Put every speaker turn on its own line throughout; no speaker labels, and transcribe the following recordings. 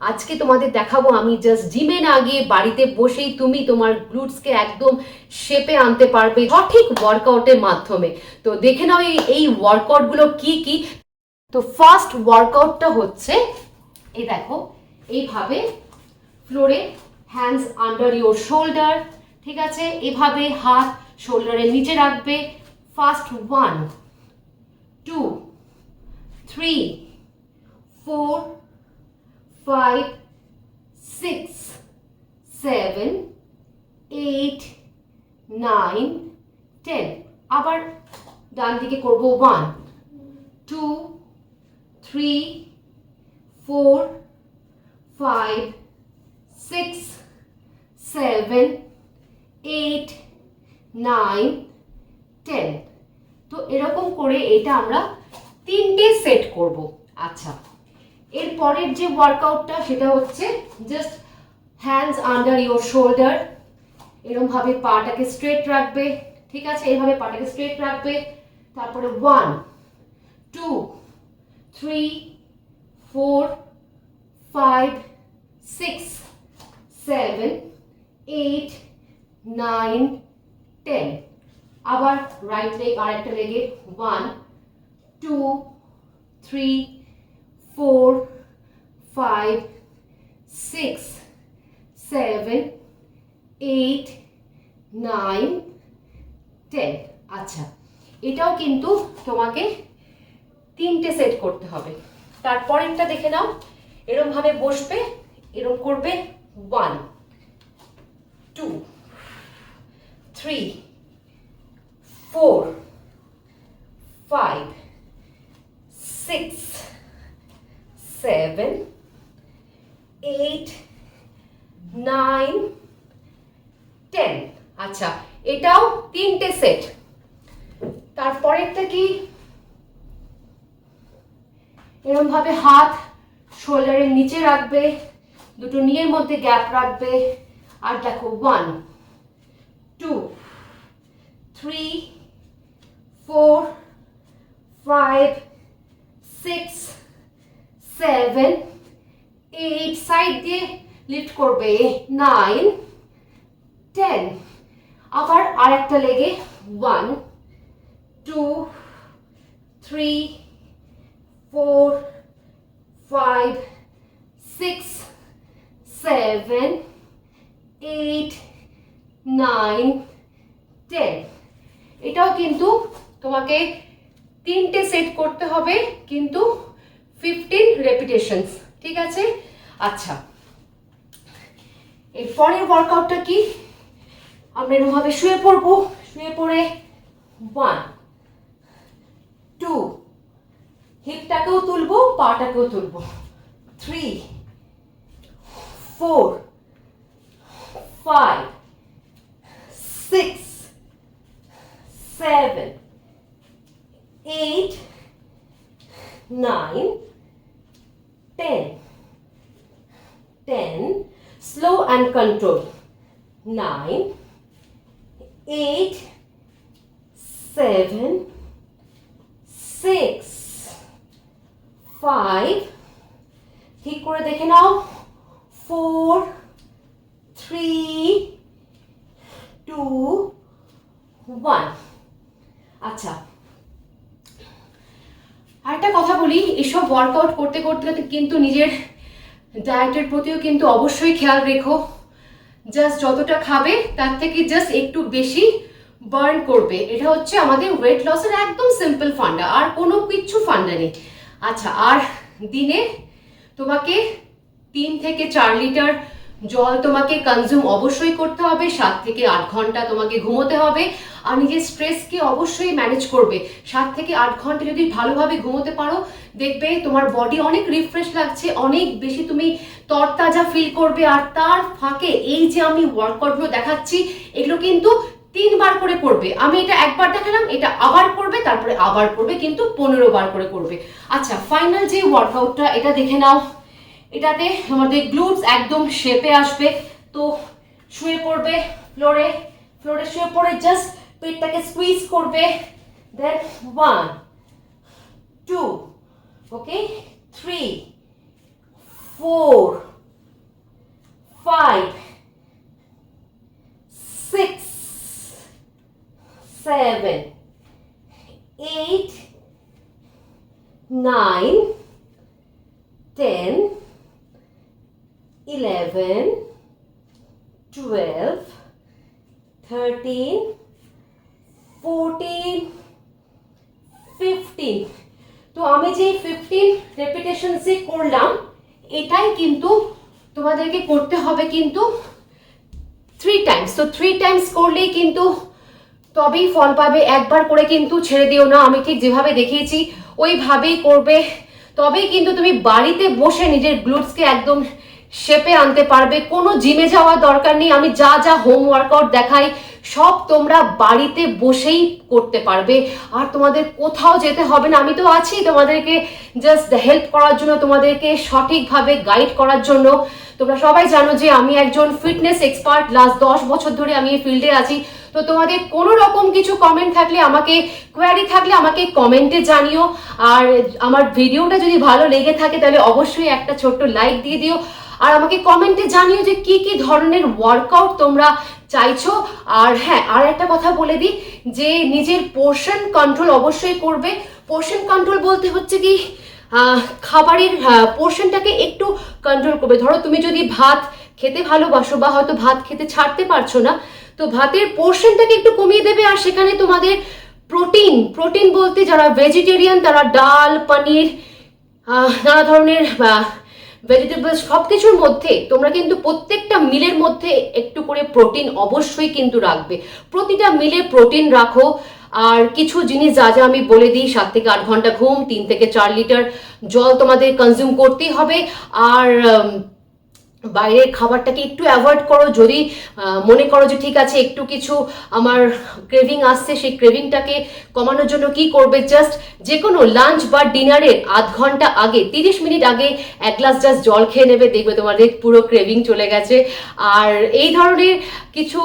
আজকে তোমাদের দেখাবো, আমি জাস্ট জিমে না গিয়ে বাড়িতে বসেই তুমি তোমার গ্লুটসকে একদম শেপে আনতে পারবে সঠিক ওয়ার্কআউটের মাধ্যমে। তো দেখে নাও এই ওয়ার্কআউটগুলো কি কি। তো ফার্স্ট ওয়ার্কআউটটা হচ্ছে, এই দেখো, এইভাবে ফ্লোরে হ্যান্ডস আন্ডার ইউর শোল্ডার ঠিক আছে? এভাবে হাত শোল্ডারের নিচে রাখবে। First one two three four five six seven eight nine ten আবার ডান দিকে করব one two three four five six seven eight nine ten তো এরকম করে এটা আমরা তিনটে সেট করব। আচ্ছা। এর পরের যে ওয়ার্কআউটটা সেটা হচ্ছে just hands under your shoulder এরকমভাবে পাটাকে স্ট্রেট রাখবে, ঠিক আছে? এইভাবে পাটাকে স্ট্রেট রাখবে। তারপরে one two three four five six seven eight nine ten আবার রাইট লেগ আর একটা লেগে one two three four five six seven eight nine ten আচ্ছা এটাও কিন্তু তোমাকে তিনটে সেট করতে হবে। তারপরেরটা দেখে নাও এরম ভাবে বসবে, এরম করবে one two three four five six seven eight nine ten আচ্ছা এটাও তিনটে সেট তারপরেরটা কি? এরকম ভাবে হাত শোল্ডারের নিচে রাখবে, দুটো নিয়ের মধ্যে গ্যাপ রাখবে, আর দেখো one two three four five six seven eight side দিয়ে লিফট করবে নাইন টেন আবার আর একটা লেগে one two three four, five, six, seven, eight, nine, ten. এটাও কিন্তু তোমাকে তিনটে সেট করতে হবে কিন্তু ফিফটিন রেপিটেশনস ঠিক আছে? আচ্ছা। এর এরপরের ওয়ার্কআউটটা কি? আমরা এরকমভাবে শুয়ে পড়ব। শুয়ে পড়ে ওয়ান টু হিপটাকেও তুলবো, পাটাকেও তুলবো। Three four five six seven eight nine ten ten slow and control nine eight seven six five ঠিক করে দেখে নাও ফোর থ্রি টু ওয়ান আচ্ছা আরেকটা কথা বলি, এসব ওয়ার্কআউট করতে করতে কিন্তু নিজের ডায়েটের প্রতিও কিন্তু অবশ্যই খেয়াল রেখো। জাস্ট যতটা খাবে, তার থেকে জাস্ট একটু বেশি বার্ন করবে। এটা হচ্ছে আমাদের ওয়েট লসের একদম সিম্পল ফান্ডা আর কোনো কিচ্ছু ফান্ডা নেই। আচ্ছা আর দিনে তোমাকে তিন থেকে চার লিটার জল তোমাকে কনজিউম অবশ্যই করতে হবে, সাত থেকে আট ঘণ্টা তোমাকে ঘুমোতে হবে আর নিজের স্ট্রেসকে অবশ্যই ম্যানেজ করবে। সাত থেকে আট ঘণ্টা যদি ভালোভাবে ঘুমোতে পারো, দেখবে তোমার বডি অনেক রিফ্রেশ লাগছে, অনেক বেশি তুমি তরতাজা ফিল করবে আর তার ফাঁকে এই যে আমি ওয়ার্কআউটগুলো দেখাচ্ছি, এগুলো কিন্তু তিনবার করে করবে। আমি এটা একবার দেখালাম, এটা আবার করবে, তারপরে আবার করবে, কিন্তু পনেরো বার করে করবে। আচ্ছা ফাইনাল যে ওয়ার্কআউটটা এটা দেখে নাও। এটাতে আমাদের গ্লুটস একদম শেপে আসবে। তো শুয়ে পড়বে ফ্লোরে ফ্লোরে শুয়ে পড়ে জাস্ট পেটটাকে স্কুইজ করবে। Then one two okay three four five six seven eight nine ten eleven twelve thirteen fourteen fifteen তো আমি যে ফিফটিন রেপিটেশনসে করলাম, এটাই কিন্তু তোমাদেরকে করতে হবে কিন্তু থ্রি টাইমস তো থ্রি টাইমস করলেই কিন্তু তবেই ফল পাবে। একবার করে কিন্তু ছেড়ে দিও না। আমি ঠিক যেভাবে দেখিয়েছি, ওইভাবেই করবে। তবেই কিন্তু তুমি বাড়িতে বসে নিজের গ্লুটসকে একদম শেপে আনতে পারবে। কোনো জিমে যাওয়ার দরকার নেই। আমি যা যা হোম ওয়ার্কআউট দেখাই, সব তোমরা বাড়িতে বসেই করতে পারবে। আর তোমাদের কোথাও যেতে হবে না। আমি তো আছি তোমাদেরকে জাস্ট হেল্প করার জন্য, তোমাদেরকে সঠিকভাবে গাইড করার জন্য। তোমরা সবাই জানো যে আমি একজন ফিটনেস এক্সপার্ট লাস্ট দশ বছর ধরে আমি এই ফিল্ডে আছি। তো তোমাদের কোনো রকম কিছু কমেন্ট থাকলে আমাকে কোয়ারি থাকলে আমাকে কমেন্টে জানিও। আর আমার ভিডিওটা যদি ভালো লেগে থাকে, তাহলে অবশ্যই একটা ছোট্ট লাইক দিয়ে দিও। আর আমাকে কমেন্টে জানিও যে কি কি ধরনের ওয়ার্কআউট তোমরা চাইছো। আর হ্যাঁ আর একটা কথা বলে দিই যে নিজের পোর্শন কন্ট্রোল অবশ্যই করবে। পোর্শন কন্ট্রোল বলতে হচ্ছে কি খাবারের পোর্শনটাকে একটু কন্ট্রোল করবে। ধরো তুমি যদি ভাত খেতে ভালোবাসো বা হয়তো ভাত খেতে ছাড়তে পারছ না, তো ভাতের পোর্শনটাকে একটু কমিয়ে দেবে। আর সেখানে তোমাদের প্রোটিন প্রোটিন বলতে যারা ভেজিটেরিয়ান তারা ডাল, পনির নানা ধরনের ভেজিটেবলস সব কিছুর মধ্যে তোমরা কিন্তু প্রত্যেকটা মিলের মধ্যে একটু করে প্রোটিন অবশ্যই কিন্তু রাখবে। প্রতিটা মিলে প্রোটিন রাখো। আর কিছু জিনিস যা যা আমি বলে দিই, সাত থেকে আট ঘণ্টা ঘুম, তিন থেকে চার লিটার জল তোমাদের কনজিউম করতেই হবে। আর বাইরের খাবারটাকে একটু অ্যাভয়েড করো। যদি মনে করো যে ঠিক আছে, একটু কিছু আমার ক্রেভিং আসছে, সেই ক্রেভিংটাকে কমানোর জন্য কি করবে? জাস্ট যে কোনো লাঞ্চ বা ডিনারের আধ ঘণ্টা আগে, তিরিশ মিনিট আগে এক গ্লাস জাস্ট জল খেয়ে নেবে, দেখবে তোমাদের পুরো ক্রেভিং চলে গেছে। আর এই ধরনের কিছু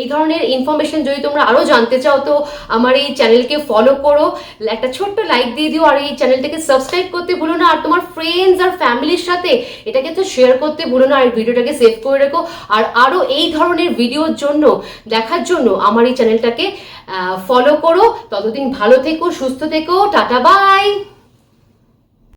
এই ধরনের ইনফরমেশন যদি তোমরা আরও জানতে চাও, তো আমার এই চ্যানেলকে ফলো করো। একটা ছোট্ট লাইক দিয়ে দিও, আর এই চ্যানেলটাকে সাবস্ক্রাইব করতে ভুলো না। আর তোমার ফ্রেন্ডস আর ফ্যামিলির সাথে এটাকে তো শেয়ার করতে ভুলো না, আর ভিডিওটাকে সেভ করে রেখো। আর আরও এই ধরনের ভিডিওর জন্য, দেখার জন্য আমার এই চ্যানেলটাকে ফলো করো। ততদিন ভালো থেকো, সুস্থ থেকো, টাটা বাই